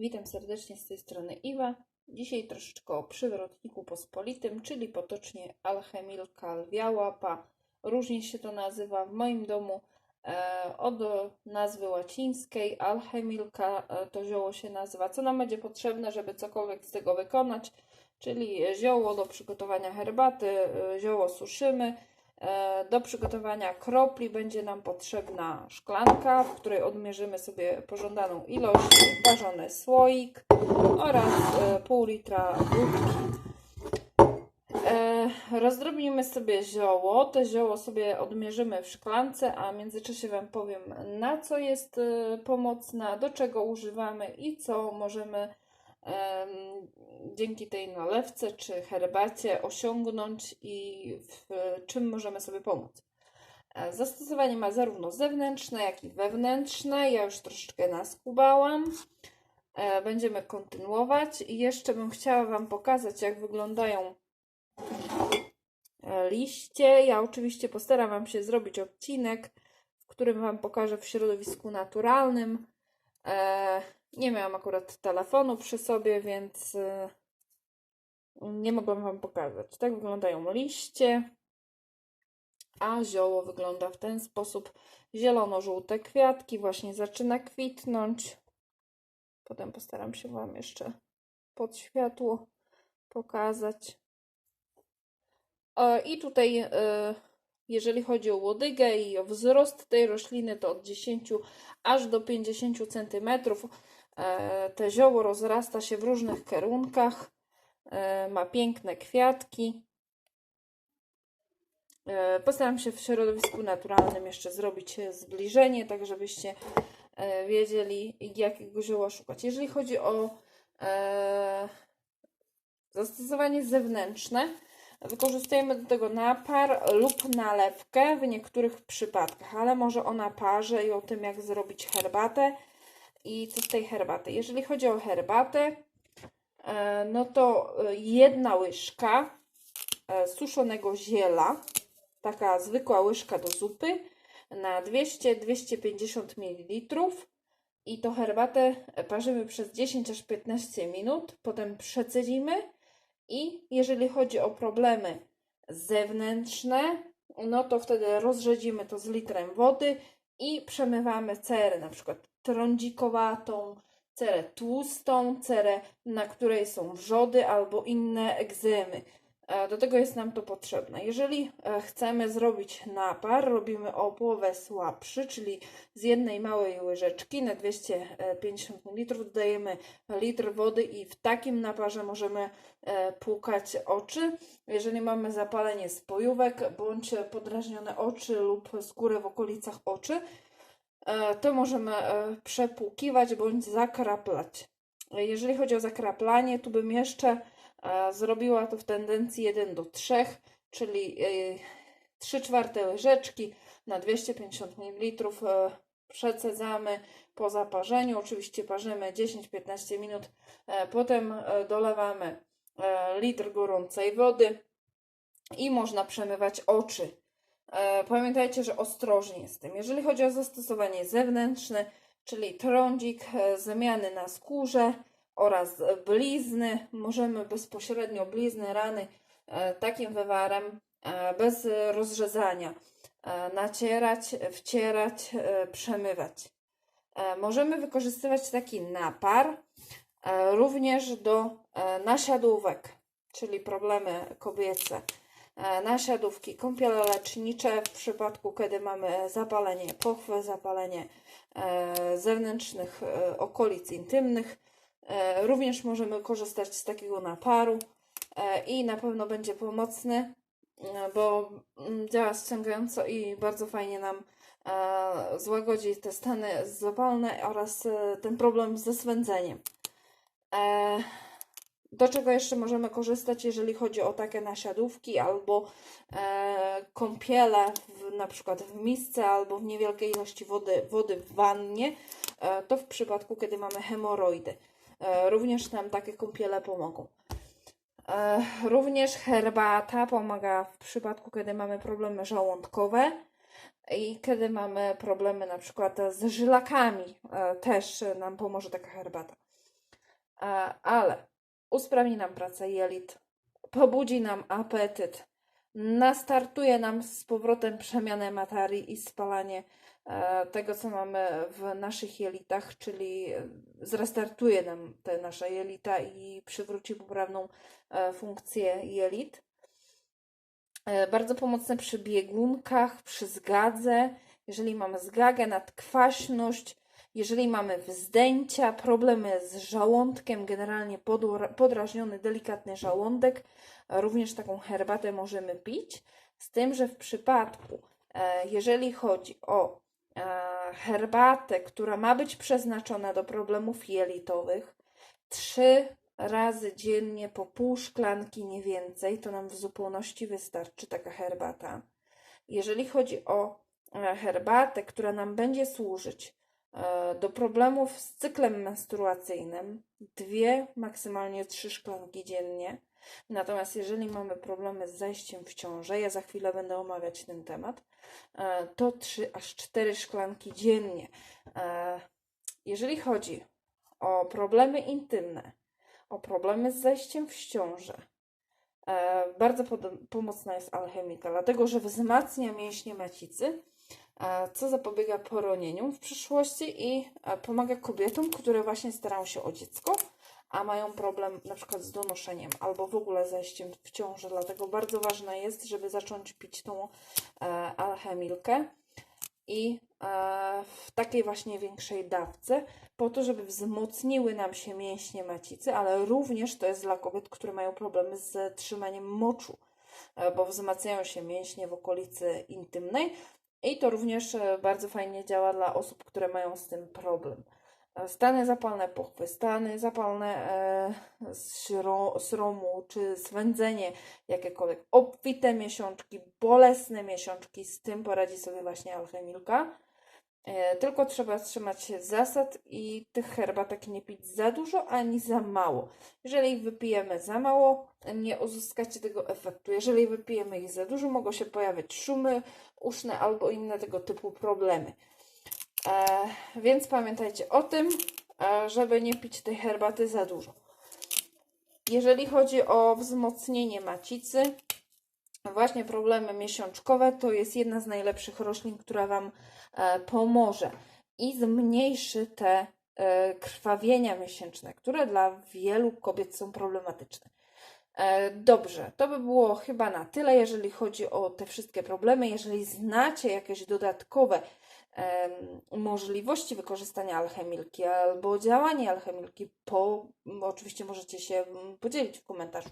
Witam serdecznie z tej strony Iwa. Dzisiaj troszeczkę o przywrotniku pospolitym, czyli potocznie alchemilka lwia łapa. Różnie się to nazywa w moim domu. E, od nazwy łacińskiej alchemilka e, to zioło się nazywa. Co nam będzie potrzebne, żeby cokolwiek z tego wykonać? Czyli zioło do przygotowania herbaty, e, zioło suszymy. E, Do przygotowania kropli będzie nam potrzebna szklanka, w której odmierzymy sobie pożądaną ilość, ważony słoik oraz e, pół litra wódki. E, Rozdrobnimy sobie zioło. To zioło sobie odmierzymy w szklance, a w międzyczasie Wam powiem, na co jest pomocna, do czego używamy i co możemy em, dzięki tej nalewce czy herbacie osiągnąć i w czym możemy sobie pomóc. E, Zastosowanie ma zarówno zewnętrzne, jak i wewnętrzne. Ja już troszeczkę naskubałam. E, Będziemy kontynuować i jeszcze bym chciała Wam pokazać, jak wyglądają e, liście. Ja oczywiście postaram Wam się zrobić odcinek, w którym Wam pokażę w środowisku naturalnym. Nie miałam akurat telefonu przy sobie, więc e, nie mogłam Wam pokazać. Tak wyglądają liście, a zioło wygląda w ten sposób. Zielono-żółte kwiatki, właśnie zaczyna kwitnąć. Potem postaram się Wam jeszcze pod światło pokazać. I tutaj, e, jeżeli chodzi o łodygę i o wzrost tej rośliny, to od 10 aż do 50 cm. Te zioło rozrasta się w różnych kierunkach. E, Ma piękne kwiatki. E, Postaram się w środowisku naturalnym jeszcze zrobić e, zbliżenie, tak żebyście wiedzieli, jakiego zioła szukać. Jeżeli chodzi o zastosowanie zewnętrzne, wykorzystujemy do tego napar lub nalewkę w niektórych przypadkach, ale może o naparze i o tym, jak zrobić herbatę i co z tej herbaty. Jeżeli chodzi o herbatę, e, no to e, jedna łyżka e, suszonego ziela, taka zwykła łyżka do zupy na 200-250 ml i to herbatę parzymy przez 10 aż 15 minut, potem przecedzimy i jeżeli chodzi o problemy zewnętrzne, no to wtedy rozrzedzimy to z litrem wody i przemywamy cerę, na przykład trądzikowatą, cerę tłustą, cerę, na której są wrzody albo inne egzemy. E, Do tego jest nam to potrzebne. Jeżeli e, chcemy zrobić napar, robimy o połowę słabszy, czyli z jednej małej łyżeczki na 250 ml dodajemy litr wody i w takim naparze możemy e, płukać oczy. Jeżeli mamy zapalenie spojówek bądź podrażnione oczy lub skórę w okolicach oczy, to możemy e, przepłukiwać bądź zakraplać. E, Jeżeli chodzi o zakraplanie, tu bym jeszcze e, zrobiła to w tendencji 1 do 3, czyli e, 3 czwarte łyżeczki na 250 ml e, przecedzamy po zaparzeniu. Oczywiście parzymy 10-15 minut, e, potem e, dolewamy e, litr gorącej wody i można przemywać oczy. E, Pamiętajcie, że ostrożnie z tym. Jeżeli chodzi o zastosowanie zewnętrzne, czyli trądzik, e, zmiany na skórze oraz blizny, możemy bezpośrednio blizny, rany e, takim wywarem bez rozrzedzania nacierać, wcierać, przemywać. Możemy wykorzystywać taki napar również do nasiadówek, czyli problemy kobiece. E, Nasiadówki, kąpiele lecznicze w przypadku, kiedy mamy zapalenie pochwy, zapalenie e, zewnętrznych e, okolic intymnych. E, Również możemy korzystać z takiego naparu e, i na pewno będzie pomocny, e, bo mm, działa ściągająco i bardzo fajnie nam e, złagodzi te stany zapalne oraz e, ten problem ze swędzeniem. Do czego jeszcze możemy korzystać, jeżeli chodzi o takie nasiadówki albo e, kąpiele, w, na przykład w misce albo w niewielkiej ilości wody, wody w wannie, e, to w przypadku, kiedy mamy hemoroidy. E, również nam takie kąpiele pomogą. E, Również herbata pomaga w przypadku, kiedy mamy problemy żołądkowe i kiedy mamy problemy na przykład z żylakami. e, Też nam pomoże taka herbata. E, ale usprawni nam pracę jelit, pobudzi nam apetyt, nastartuje nam z powrotem przemianę materii i spalanie e, tego, co mamy w naszych jelitach, czyli e, zrestartuje nam te nasze jelita i przywróci poprawną e, funkcję jelit. Bardzo pomocne przy biegunkach, przy zgadze, jeżeli mamy zgagę, nadkwaśność, jeżeli mamy wzdęcia, problemy z żołądkiem, generalnie podra- podrażniony, delikatny żołądek, e, również taką herbatę możemy pić. Z tym, że w przypadku, e, jeżeli chodzi o e, herbatę, która ma być przeznaczona do problemów jelitowych, trzy razy dziennie po pół szklanki, nie więcej, to nam w zupełności wystarczy taka herbata. Jeżeli chodzi o herbatę, która nam będzie służyć do problemów z cyklem menstruacyjnym, dwie, maksymalnie trzy szklanki dziennie. Natomiast jeżeli mamy problemy z zajściem w ciążę, ja za chwilę będę omawiać ten temat, e, to trzy aż cztery szklanki dziennie. E, Jeżeli chodzi o problemy intymne, o problemy z zajściem w ciążę, e, bardzo pomocna jest alchemika, dlatego że wzmacnia mięśnie macicy, e, co zapobiega poronieniom w przyszłości i e, pomaga kobietom, które właśnie starają się o dziecko, a mają problem na przykład z donoszeniem albo w ogóle zajściem w ciążę. Dlatego bardzo ważne jest, żeby zacząć pić tą e, alchemilkę i e, w takiej właśnie większej dawce, po to, żeby wzmocniły nam się mięśnie macicy, ale również to jest dla kobiet, które mają problemy z trzymaniem moczu, e, bo wzmacniają się mięśnie w okolicy intymnej i to również e, bardzo fajnie działa dla osób, które mają z tym problem. E, Stany zapalne pochwy, stany zapalne e, sro, sromu czy swędzenie jakiekolwiek, obfite miesiączki, bolesne miesiączki, z tym poradzi sobie właśnie alchemilka. E, Tylko trzeba trzymać się zasad i tych herbatek nie pić za dużo ani za mało. Jeżeli wypijemy za mało, nie uzyskacie tego efektu. Jeżeli wypijemy ich za dużo, mogą się pojawiać szumy uszne albo inne tego typu problemy. E, więc pamiętajcie o tym, e, żeby nie pić tej herbaty za dużo. Jeżeli chodzi o wzmocnienie macicy, właśnie problemy miesiączkowe to jest jedna z najlepszych roślin, która Wam e, pomoże i zmniejszy te e, krwawienia miesięczne, które dla wielu kobiet są problematyczne. E, Dobrze, to by było chyba na tyle, jeżeli chodzi o te wszystkie problemy. Jeżeli znacie jakieś dodatkowe możliwości wykorzystania alchemilki albo działanie alchemilki, po, oczywiście możecie się mm, podzielić w komentarzu.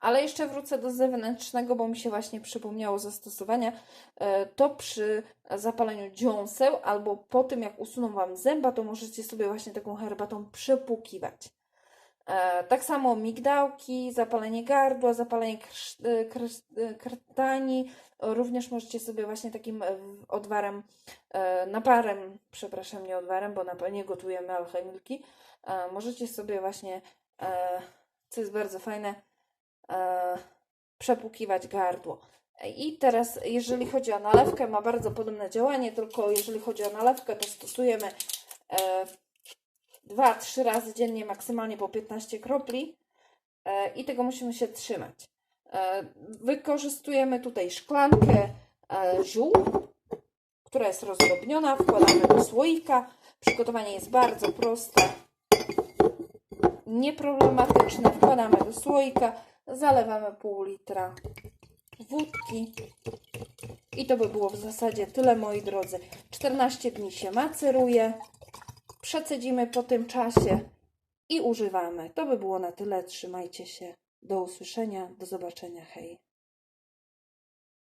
Ale jeszcze wrócę do zewnętrznego, bo mi się właśnie przypomniało zastosowania. E, To przy zapaleniu dziąseł albo po tym, jak usuną Wam zęba, to możecie sobie właśnie taką herbatą przepłukiwać. E, Tak samo migdałki, zapalenie gardła, zapalenie e, e, krtani. Również możecie sobie właśnie takim odwarem, naparem, przepraszam, nie odwarem, bo na nie gotujemy alchemilki. Możecie sobie właśnie, co jest bardzo fajne, przepłukiwać gardło. I teraz, jeżeli chodzi o nalewkę, ma bardzo podobne działanie, tylko jeżeli chodzi o nalewkę, to stosujemy e, 2-3 razy dziennie, maksymalnie po 15 kropli e, i tego musimy się trzymać. E, Wykorzystujemy tutaj szklankę e, ziół, która jest rozdrobniona, wkładamy do słoika. Przygotowanie jest bardzo proste, nieproblematyczne. Wkładamy do słoika, zalewamy pół litra wódki. I to by było w zasadzie tyle, moi drodzy. 14 dni się maceruje przecedzimy po tym czasie i używamy. To by było na tyle. Trzymajcie się. Do usłyszenia, do zobaczenia. Hej.